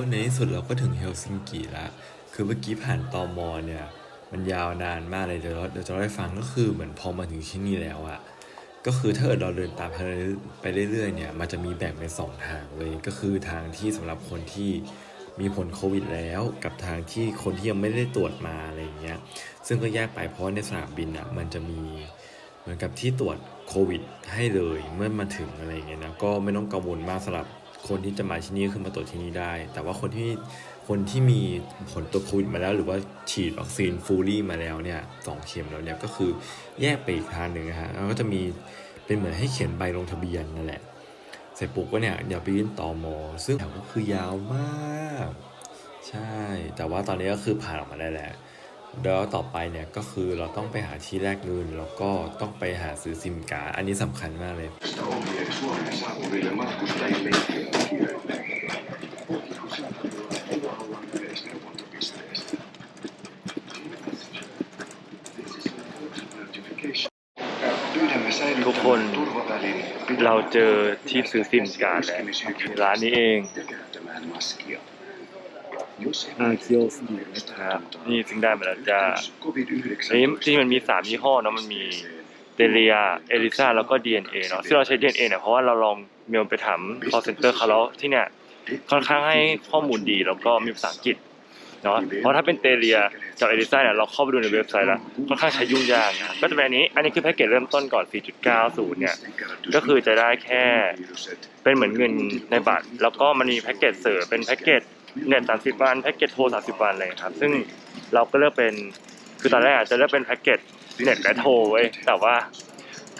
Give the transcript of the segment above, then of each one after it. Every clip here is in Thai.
คนในที่สุดเราก็ถึงเฮลซิงกิแล้วคือเมื่อกี้ผ่านตอมอเนี่ย มันยาวนานมากเลยเดี๋ยวเราเดี๋ยวจะเล่าให้ฟังก็คือเหมือนพอมาถึงที่นี่แล้วอะก็คือถ้าเกิดเราเดินตามไปเรื่อยๆเนี่ย มันจะมีแบ่งเป็นสองทางเลย ก็คือทางที่สำหรับคนที่มีผลโควิดแล้วกับทางที่คนที่ยังไม่ได้ตรวจมาอะไรอย่างเงี้ย ซึ่งก็แยกไปเพราะในสนามบินอะมันจะมีเหมือนกับที่ตรวจโควิดให้เลยเมื่อมาถึงอะไรอย่างเงี้ยนะก็ไม่ต้องกังวลมากสำหรับ คนที่จะมาที่นี่คือมาตรวจที่นี่ได้ แต่ว่าคนที่คนที่มีผลตรวจโควิดมาแล้ว หรือว่าฉีดวัคซีนฟูลี่มาแล้วเนี่ยสองเข็มแล้วเนี่ยก็คือแยกไปอีกทางหนึ่งนะฮะแล้วก็จะมีเป็นเหมือนให้เขียนใบลงทะเบียนนั่นแหละเสร็จปุ๊บก็เนี่ยเดี๋ยวไปยื่นต่อมอ ซึ่งแถวก็คือยาวมาก ใช่ แต่ว่าตอนนี้ก็คือผ่านออกมาได้แล้ว แล้วต่อไปเนี่ยก็คือเราต้องไปหาที่แลกเงินแล้วก็ต้องไปหาซื้อซิมการ์ดอันนี้สำคัญมากเลยทุกคนเราเจอที่ซื้อซิมการ์ดแล้วร้านนี้เอง ja käyttämään maskia. Jos อ่าเคียวสกีนะครับนี่ซึ่งได้มาแล้วจ้า COVID-19 อันนี้จริงๆมันมีสามยี่ห้อเนาะมันมีเตเลียเอลิซาแล้วก็ DNA เนาะซึ่งเราใช้ DNA เนี่ยเพราะว่าเราลองเมลไปถาม call center เขาแล้วที่เนี่ยค่อนข้างให้ข้อมูลดีแล้วก็มีภาษาอังกฤษเนาะเพราะถ้าเป็นเตเลียกับเอลิซาเนี่ยเราเข้าไปดูในเว็บไซต์แล้วค่อนข้างใช้ยุ่งยากนะก็จะเป็นอันนี้ อันนี้คือแพ็กเกจเริ่มต้นก่อน 4.90 เนี่ย ก็คือจะได้แค่เป็นเหมือนเงินในบัตร แล้วก็มันมีแพ็กเกจเสริมเป็นแพ็กเกจ เน็ต30วันแพ็กเกจโทร30วันเลยครับ ซึ่งเราก็เลือกเป็นคือตอนแรกอาจจะเลือกเป็นแพ็กเกจเน็ตและโทรไว้แต่ว่า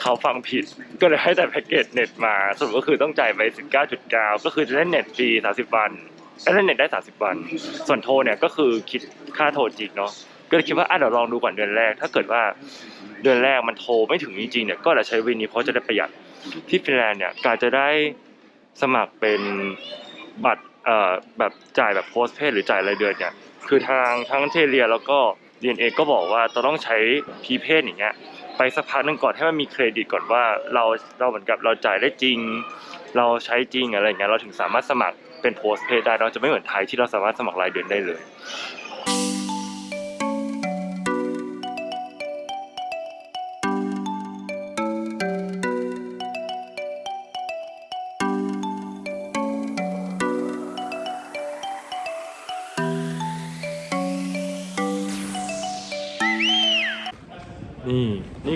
เขาฟังผิดก็เลยให้แต่แพ็กเกจเน็ตมาสรุปก็คือต้องจ่ายไป19.9ก็คือจะได้เน็ตฟรี30วันได้เน็ตได้30วัน ส่วนโทรเนี่ยก็คือคิดค่าโทรจริงเนาะก็เลยคิดว่าอะเดี๋ยวลองดูก่อนเดือนแรก ถ้าเกิดว่าเดือนแรกมันโทรไม่ถึงจริงๆเนี่ยก็จะใช้วินนี้เพราะจะได้ประหยัดที่ฟินแลนด์เนี่ยการจะได้สมัครเป็นบัตร เอ่อแบบจ่ายแบบโพสเพดหรือจ่ายรายเดือนเนี่ยคือทางทั้งเทเลียแล้วก็ DNA ก็บอกว่าจะต้องใช้พีเพดอย่างเงี้ยไปสักพักหนึงก่อนให้มันมีเครดิตก่อนว่าเราเราเหมือนกับเราจ่ายได้จริง เราใช้จริงอะไรเงี้ยเราถึงสามารถสมัครเป็นโพสเพดได้เราจะไม่เหมือนไทยที่เราสามารถสมัครรายเดือนได้เลย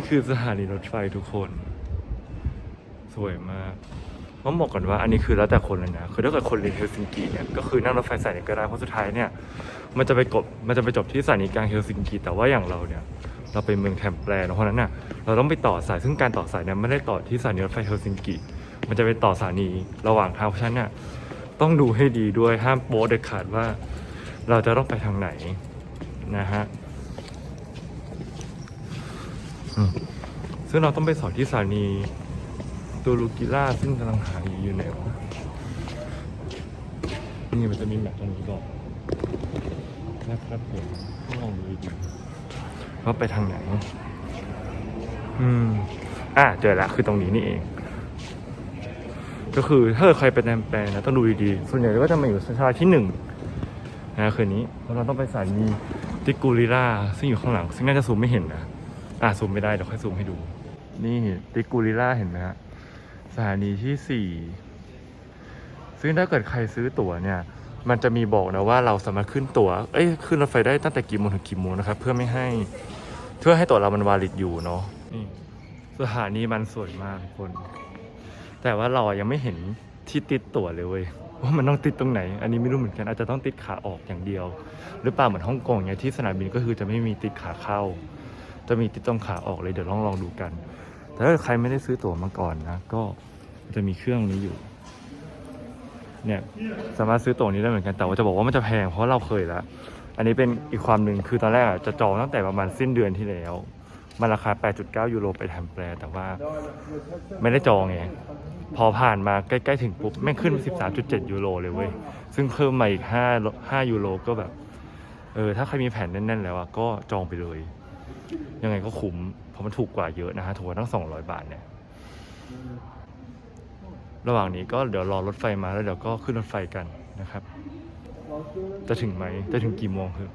คือสถานีรถไฟทุกคน สวยมากต้องบอกก่อนว่าอันนี้คือแล้วแต่คนเลยนะคือถ้าเกิดคนเรียนเฮลซิงกิเนี่ยก็คือนั่งรถไฟสายนี้ก็ได้เพราะสุดท้ายเนี่ยมันจะไปกบมันจะไปจบที่สถานีกลางเฮลซิงกิแต่ว่าอย่างเราเนี่ยเราไปเมืองแทมแปลเนะเพราะนั้นน่ะเราต้องไปต่อสายซึ่งการต่อสายเนี่ยไม่ได้ต่อที่สถานีรถไฟเฮลซิงกิมันจะไปต่อสถานีระหว่างทางเพราะฉะนั้นเนี่ยต้องดูให้ดีด้วยห้ามโป๊เด็ดขาดว่า เราจะต้องไปทางไหนนะฮะ ซึ่งเราต้องไปสอนที่สถานีตูลูกิล่าซึ่งกำลังหาอยู่ไหนวะนี่มันจะมีแมปตรงนี้บอกนะครับผมต้องลองดูดีว่าไปทางไหน อืม อะเจอละคือตรงนี้นี่เอง ก็คือถ้าเกิดใครไปแนมแปลนะต้องดูดีๆ ส่วนใหญ่ก็จะมาอยู่สถานีที่หนึ่งนะคืนนี้แล้วเราต้องไปสถานีติกูริล่าซึ่งอยู่ข้างหลัง ซึ่งน่าจะซูมไม่เห็นนะ อะซูมไม่ได้เดี๋ยวค่อยซูมให้ดู นี่ติกูริล่าเห็นไหมฮะสถานีที่สี่ซึ่งถ้าเกิดใครซื้อตั๋วเนี่ย มันจะมีบอกนะว่าเราสามารถขึ้นตั๋วเอ้ยขึ้นรถไฟได้ตั้งแต่กี่โมงถึงกี่โมงนะครับ เพื่อไม่ให้เพื่อให้ตั๋วเรามันวาลิดอยู่เนาะนี่สถานีมันสวยมากคน แต่ว่าเรายังไม่เห็นที่ติดตั๋วเลยเว้ยว่ามันต้องติดตรงไหน อันนี้ไม่รู้เหมือนกันอาจจะต้องติดขาออกอย่างเดียว หรือเปล่าเหมือนฮ่องกงเนี่ยที่สนามบินก็คือจะไม่มีติดขาเข้า จะมีติดตรงขาออกเลยเดี๋ยวลองลองดูกัน แต่ถ้าใครไม่ได้ซื้อตั๋วมาก่อนนะ ก็จะมีเครื่องนี้อยู่ เนี่ยสามารถซื้อตั๋วนี้ได้เหมือนกันแต่ว่าจะบอกว่ามันจะแพงเพราะเราเคยแล้วอันนี้เป็นอีกความหนึ่งคือตอนแรกจะจองตั้งแต่ประมาณสิ้นเดือนที่แล้ว มันราคา 8.9 ยูโรไปทำแปล แต่ว่าไม่ได้จองไงพอผ่านมาใกล้ๆถึงปุ๊บแม่งขึ้นมา13.7 ยูโรเลยเว้ย ซึ่งเพิ่มมาอีก 5 5 ยูโรก็แบบ เออ ถ้าใครมีแผนแน่นๆแล้วอะก็จองไปเลย ยังไงก็คุ้ม เพราะมันถูกกว่าเยอะนะฮะถูกกว่าตั้ง200บาทเนี่ยระหว่างนี้ก็เดี๋ยวรอรถไฟมาแล้วเดี๋ยวก็ขึ้นรถไฟกันนะครับ จะถึงไหม จะถึงกี่โมงคือ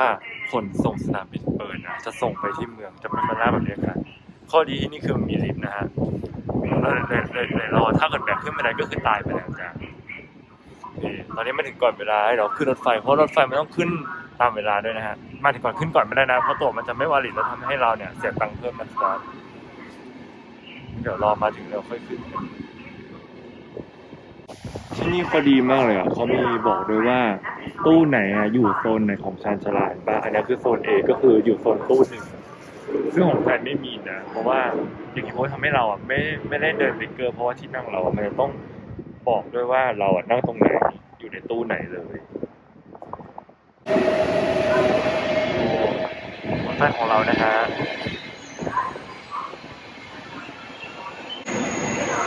ว่าขนส่งสนามบินเปิดนะจะส่งไปที่เมืองจะไม่มาล่าแบบนี้ค่ะข้อดีที่นี่คือมีลิฟต์นะฮะเลยรอถ้าเกิดแบกขึ้นไม่ได้ก็คือตายไปแล้วจ้ะตอนนี้มาถึงก่อนเวลาให้เราขึ้นรถไฟเพราะรถไฟมันต้องขึ้นตามเวลาด้วยนะฮะมาถึงก่อนขึ้นก่อนไม่ได้นะเพราะตัวมันจะไม่วาลิดแล้วทำให้เราเนี่ยเสียตังค์เพิ่มนะครับเดี๋ยวรอมาถึงแล้วค่อยขึ้น ที่นี่เขาดีมากเลยอะเขามีบอกด้วยว่า ตู้ไหนอะอยู่โซนไหนของชานชาลาเห็นป่ะอันนี้คือโซน A ก็คืออยู่โซนตู้หนึ่งซึ่งของแฟนไม่มีนะ เพราะว่าอย่างที่เขาทำให้เราอะไม่ไม่ได้เดินไปเกอร์เพราะว่าที่นั่งเราอะมันจะต้องบอกด้วยว่าเราอะนั่งตรงไหนอยู่ในตู้ไหนเลยรถไฟของเรานะฮะ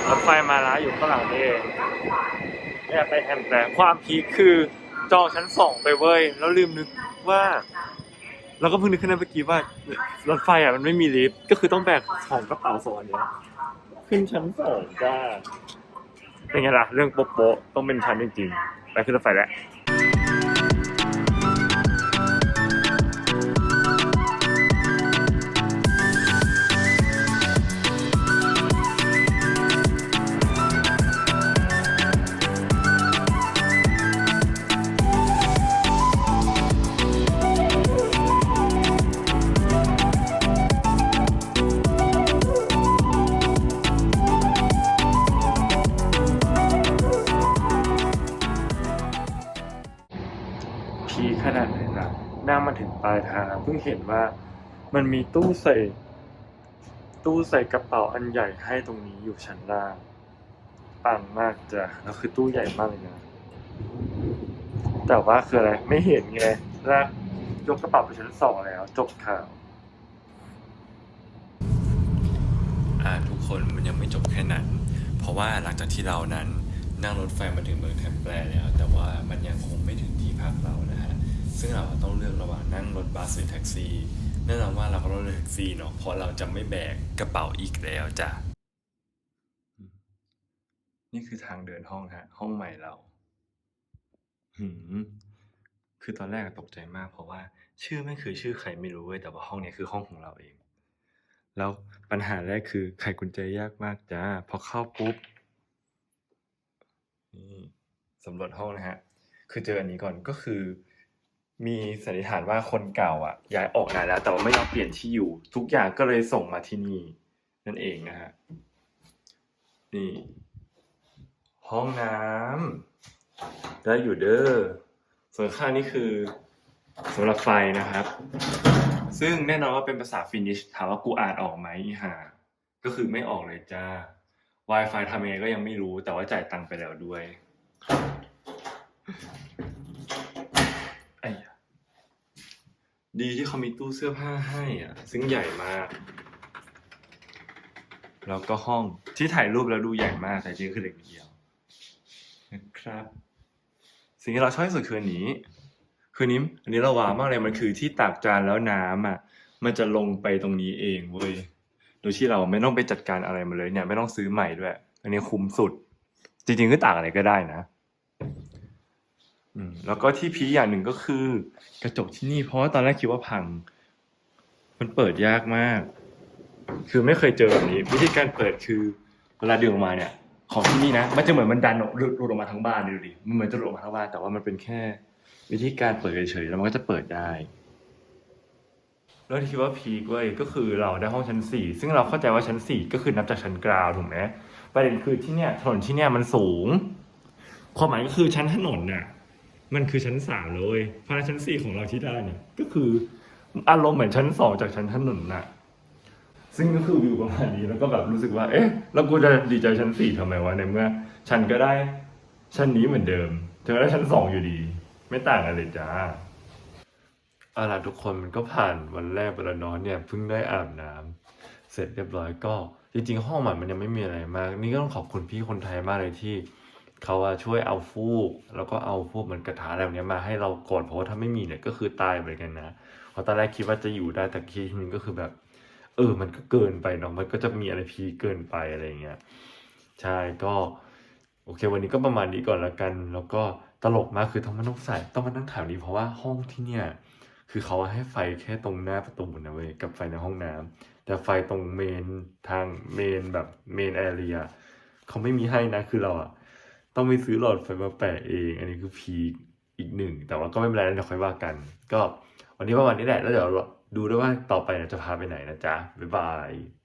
รถไฟมาแล้วอยู่ข้างหลังนี่เอง แอบไปแฮมแต่ความพีคคือจองชั้นสองไปเว้ย แล้วลืมนึกว่าเราก็เพิ่งนึกขึ้นได้เมื่อกี้ว่ารถไฟอะมันไม่มีลิฟต์ก็คือต้องแบกของกระเป๋าสองอันเนี้ยขึ้นชั้นสองจ้าเป็นไงล่ะ เรื่องโป๊ะๆต้องเป็นชั้นจริงๆไปขึ้นรถไฟแล้ว เพิ่งเห็นว่า มันมีตู้ใส่ ตู้ใส่กระเป๋าอันใหญ่ให้ตรงนี้อยู่ชั้นล่างปังมากจ้ะแล้วคือตู้ใหญ่มากเลยนะแต่ว่าคืออะไรไม่เห็นไงแรกยกกระเป๋าไปชั้นสองแล้ว จบข่าวอ่าทุกคนมันยังไม่จบแค่นั้น เพราะว่าหลังจากที่เรานั้นนั่งรถไฟมาถึงเมืองแทมแปลแล้ว แต่ว่ามันยังคงไม่ถึงที่พักเรานะ ซึ่งเราต้องเลือกระหว่างนั่งรถบัสหรือแท็กซี่แน่นอนว่าเราก็ต้องเลือกแท็กซี่เนาะเพราะเราจะไม่แบกกระเป๋าอีกแล้วจ้ะนี่คือทางเดินห้องฮะห้องใหม่เราหืมคือตอนแรกตกใจมาก เพราะว่า ชื่อไม่คือชื่อใครไม่รู้เว้ยแต่ว่าห้องนี้คือห้องของเราเอง แล้วปัญหาแรกคือไขกุญแจยากมากจ้าพอเข้าปุ๊บนี่สำรวจห้องนะฮะ คือเจออันนี้ก่อนก็คือ มีสันนิษฐานว่าคนเก่าอะ ย้ายออกนานแล้ว แต่ว่าไม่ยอมเปลี่ยนที่อยู่ ทุกอย่างก็เลยส่งมาที่นี่ นั่นเองนะฮะนี่ ห้องน้ำได้อยู่เด้อส่วนข้างนี่คือสำหรับไฟนะครับ ซึ่งแน่นอนว่าเป็นภาษาฟินิชถามว่ากูอ่านออกไหมอีหาก็คือไม่ออกเลยจ้า Wi-Fi ทำยังไงก็ยังไม่รู้แต่ว่าจ่ายตังค์ไปแล้วด้วย ไอ้ยะ ดีที่เขามีตู้เสื้อผ้าให้อะ ซึ่งใหญ่มาก แล้วก็ห้องที่ถ่ายรูปแล้วดูใหญ่มากแต่จริงๆคือเล็กนิดเดียวนะครับ สิ่งที่เราชอบที่สุดคืออันนี้ คือนี้อันนี้เราว้าวมากเลยมันคือที่ตากจานแล้วน้ำอะ มันจะลงไปตรงนี้เองเว้ยโดยที่เราไม่ต้องไปจัดการอะไรมาเลยเนี่ย ไม่ต้องซื้อใหม่ด้วย อันนี้คุ้มสุด จริงๆก็ตากอะไรก็ได้นะ อืมแล้วก็ที่พีคอย่างหนึ่งก็คือ กระจกที่นี่เพราะว่าตอนแรกคิดว่าพัง มันเปิดยากมาก คือไม่เคยเจอแบบนี้ วิธีการเปิดคือเวลาดึงออกมาเนี่ย ของที่นี่นะมันจะเหมือนมันดันออกหลุดหลุดออกมาทั้งบ้านดูดิมันเหมือนจะหลุดออกมาทั้งบ้านแต่ว่ามันเป็นแค่ วิธีการเปิดเฉยๆแล้วมันก็จะเปิดได้ แล้วที่คิดว่าพีกเว้ยก็คือเราได้ห้องชั้นสี่ซึ่งเราเข้าใจว่าชั้นสี่ก็คือนับจากชั้นกราวถูกไหมประเด็นคือที่เนี่ยถนนที่เนี่ยมันสูงความหมายก็คือชั้นถนนน่ะ มันคือชั้นสามเลยเพราะชั้นสี่ของเราที่ได้เนี่ย ก็คืออารมณ์เหมือนชั้นสองจากชั้นถนนน่ะ ซึ่งก็คือวิวประมาณนี้แล้วก็แบบรู้สึกว่า เอ๊ะ แล้วกูจะดีใจชั้นสี่ทำไมวะในเมื่อฉันก็ได้ ชั้นนี้เหมือนเดิมเธอได้ชั้นสองอยู่ดี ไม่ต่างกันเลยจ้าเอาล่ะทุกคนมันก็ผ่านวันแรกไปแล้วเนอนเนี่ยเพิ่งได้อาบน้ำเสร็จเรียบร้อยก็จริงๆห้องมันมันยังไม่มีอะไรมาก นี่ก็ต้องขอบคุณพี่คนไทยมากเลยที่ เขาอะช่วยเอาฟูก แล้วก็เอาพวกเหมันกระถาอะไรแบบนี้มาให้เราก่อนเพราะว่าถ้าไม่มีเนี่ยก็คือตายเหมือนกันนะเพราะตอนแรกคิดว่าจะอยู่ได้แต่คิดทีนึงก็คือแบบ เออ มันก็เกินไปเนาะมันก็จะมีอะไรพีเกินไปอะไรอย่างเงี้ยใช่ก็โอเค วันนี้ก็ประมาณนี้ก่อนละกัน แล้วก็ตลกมากคือต้องมาต้องใส่ต้องมานั่งถามนี้เพราะว่าห้องที่เนี่ยคือเขาให้ไฟแค่ตรงหน้าประตูนะเว้ยกับไฟในห้องน้ำแต่ไฟตรงเมนทางเมนแบบเมนแอเรียเขาไม่มีให้นะคือเราอะ ต้องไปซื้อหลอดไฟมาแปะเอง อันนี้คือพีคอีกหนึ่ง แต่ว่าก็ไม่เป็นไรนะเดี๋ยวค่อยว่ากัน ก็วันนี้ประมาณนี้แหละ แล้วเดี๋ยวดูด้วยว่าต่อไปเนี่ยจะพาไปไหนนะจ๊ะ บ๊ายบาย